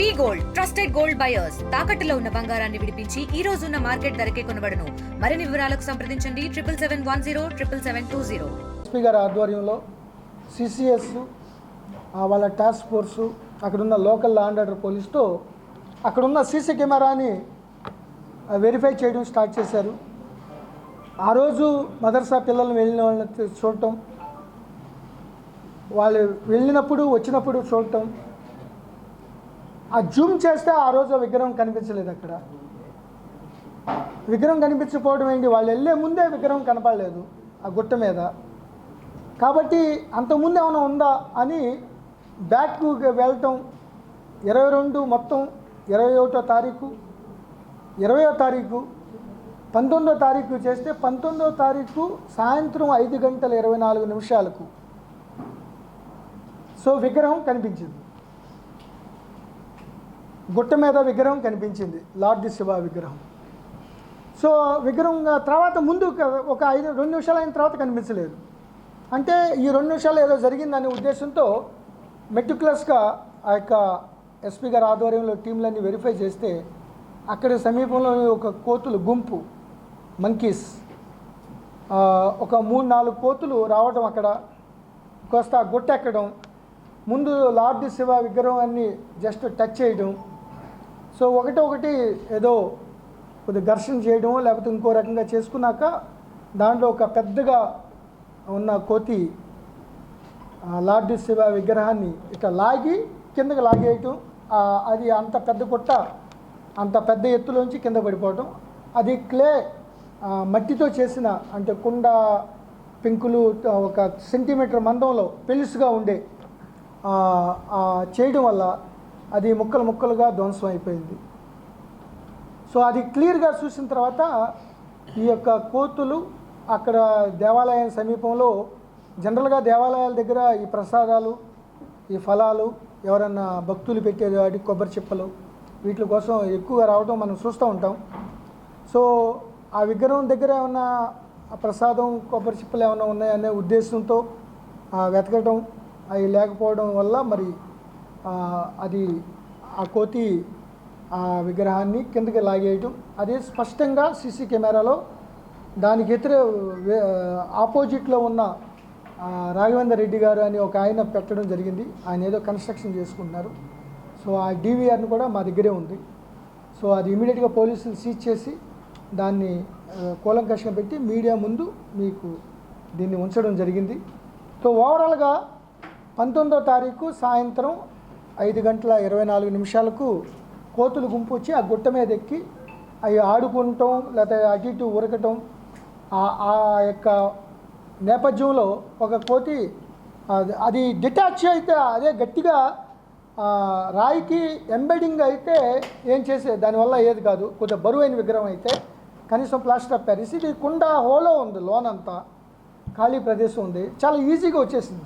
We gold trusted gold buyers. తాకట్టులో ఉన్న బంగారాన్ని విడిపించి ఈ రోజు ఉన్న మార్కెట్ ధరకే కొనబడను. మరిన్ని వివరాలకు సంప్రదించండి. Triple seven one zero triple seven two zero. SP గారి ఆధ్వర్యంలో సిసిఎస్ వాళ్ళ టాస్క్ ఫోర్సు అక్కడున్న లోకల్ లా అండ్ ఆర్డర్ పోలీస్తో అక్కడున్న సీసీ కెమెరాని వెరిఫై చేయడం స్టార్ట్ చేశారు. ఆ రోజు మదర్సా పిల్లలు వెళ్ళిన వాళ్ళని చూడటం వాళ్ళు వెళ్ళినప్పుడు వచ్చినప్పుడు చూడటం ఆ జూమ్ చేస్తే ఆ రోజు విగ్రహం కనిపించలేదు అక్కడ. విగ్రహం కనిపించకపోవడం ఏంటి? వాళ్ళు వెళ్ళే ముందే విగ్రహం కనపడలేదు ఆ గుట్ట మీద. కాబట్టి అంతకుముందు ఏమైనా ఉందా అని బ్యాక్కు వెళ్ళటం ఇరవై రెండు మొత్తం ఇరవై ఒకటో తారీఖు ఇరవయో తారీఖు పంతొమ్మిదో తారీఖు చేస్తే పంతొమ్మిదో తారీఖు సాయంత్రం ఐదు గంటల ఇరవై నాలుగు నిమిషాలకు. సో విగ్రహం కనిపించింది. గుట్ట మీద విగ్రహం కనిపించింది లార్డ్ శివ విగ్రహం. సో విగ్రహం తర్వాత ముందు ఒక- ఐదు రెండు నిమిషాలు అయిన తర్వాత కనిపించలేదు. అంటే ఈ రెండు నిమిషాలు ఏదో జరిగిందనే ఉద్దేశంతో మెటిక్యులస్గా ఆ యొక్క ఎస్పీ గారి ఆధ్వర్యంలో టీంలన్నీ వెరిఫై చేస్తే అక్కడ సమీపంలో ఒక కోతులు గుంపు మంకీస్ ఒక మూడు నాలుగు కోతులు రావడం అక్కడ కోస్త గుట్టెక్కడం ముందు లార్డ్ శివ విగ్రహాన్ని జస్ట్ టచ్ చేయడం సో ఒకటి ఒకటి ఏదో కొద్దిగా ఘర్షణ చేయడం లేకపోతే ఇంకో రకంగా చేసుకున్నాక దాంట్లో ఒక పెద్దగా ఉన్న కోతి లార్డు శివ విగ్రహాన్ని ఇట్లా లాగి కిందకి లాగేయటం అది అంత పెద్ద గుట్ట అంత పెద్ద ఎత్తులోంచి కింద పడిపోవటం. అది క్లే మట్టితో చేసిన అంటే కుండ పెంకులు ఒక సెంటీమీటర్ మందంలో పెలుసుగా ఉండే చేయడం వల్ల అది ముక్కలు ముక్కలుగా ధ్వంసం అయిపోయింది. సో అది క్లియర్గా చూసిన తర్వాత ఈ యొక్క కోతులు అక్కడ దేవాలయం సమీపంలో జనరల్గా దేవాలయాల దగ్గర ఈ ప్రసాదాలు ఈ ఫలాలు ఎవరన్నా భక్తులు పెట్టేది వాటి కొబ్బరి చిప్పలు వీటి కోసం ఎక్కువగా రావడం మనం చూస్తూ ఉంటాం. సో ఆ విగ్రహం దగ్గర ఏమన్నా ఆ ప్రసాదం కొబ్బరి చిప్పలు ఏమైనా ఉన్నాయనే ఉద్దేశంతో వెతకడం అవి లేకపోవడం వల్ల మరి అది ఆ కోతి ఆ విగ్రహాన్ని కిందకి లాగేయటం. అది స్పష్టంగా సీసీ కెమెరాలో దానికి ఎదురు వే- ఆపోజిట్లో ఉన్న రాఘవేందర్ రెడ్డి గారు అని ఒక ఆయన పెట్టడం జరిగింది. ఆయన ఏదో కన్స్ట్రక్షన్ చేసుకుంటున్నారు. సో ఆ డీవీఆర్ని కూడా మా దగ్గరే ఉంది. సో అది ఇమీడియట్గా పోలీసులు సీజ్ చేసి దాన్ని ఆ, కూలంకషంగా పెట్టి మీడియా ముందు మీకు దీన్ని ఉంచడం జరిగింది. సో ఓవరాల్గా పంతొమ్మిదో తారీఖు సాయంత్రం ఐదు గంటల ఇరవై నాలుగు నిమిషాలకు కోతులు గుంపు వచ్చి ఆ గుట్ట మీద ఎక్కి అవి ఆడుకుంటాం లేకపోతే అటు ఇటు ఉరకటం. ఆ- ఆ యొక్క నేపథ్యంలో ఒక కోతి అది- అది డిటాచ్ అయితే అదే గట్టిగా రాయికి ఎంబెడింగ్ అయితే ఏం చేసే దానివల్ల ఏది కాదు. కొద్దిగా బరువైన విగ్రహం అయితే కనీసం ప్లాస్టర్ ఆఫ్ ప్యారిస్. ఇది కుండ హోలో ఉంది లోన్ అంతా ఖాళీ ప్రదేశం ఉంది. చాలా ఈజీగా వచ్చేసింది.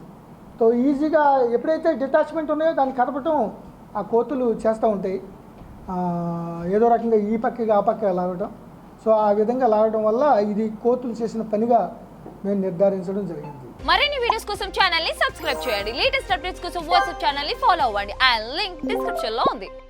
సో ఈజీగా ఎప్పుడైతే డిటాచ్మెంట్ ఉన్నాయో దాన్ని కదపటం ఆ కోతులు చేస్తూ ఉంటాయి. ఏదో రకంగా ఈ పక్కకి ఆ పక్క లాగడం సో ఆ విధంగా లాగడం వల్ల ఇది కోతులు చేసిన పనిగా మేము నిర్ధారించడం జరిగింది. మరిన్ని వీడియోస్ కోసం ఛానల్ని సబ్స్క్రైబ్ చేయండి. లేటెస్ట్ అప్డేట్స్ కోసం వాట్సాప్ ఛానల్ని ఫాలో అవ్వండి. అండ్ లింక్ డిస్క్రిప్షన్లో ఉంది.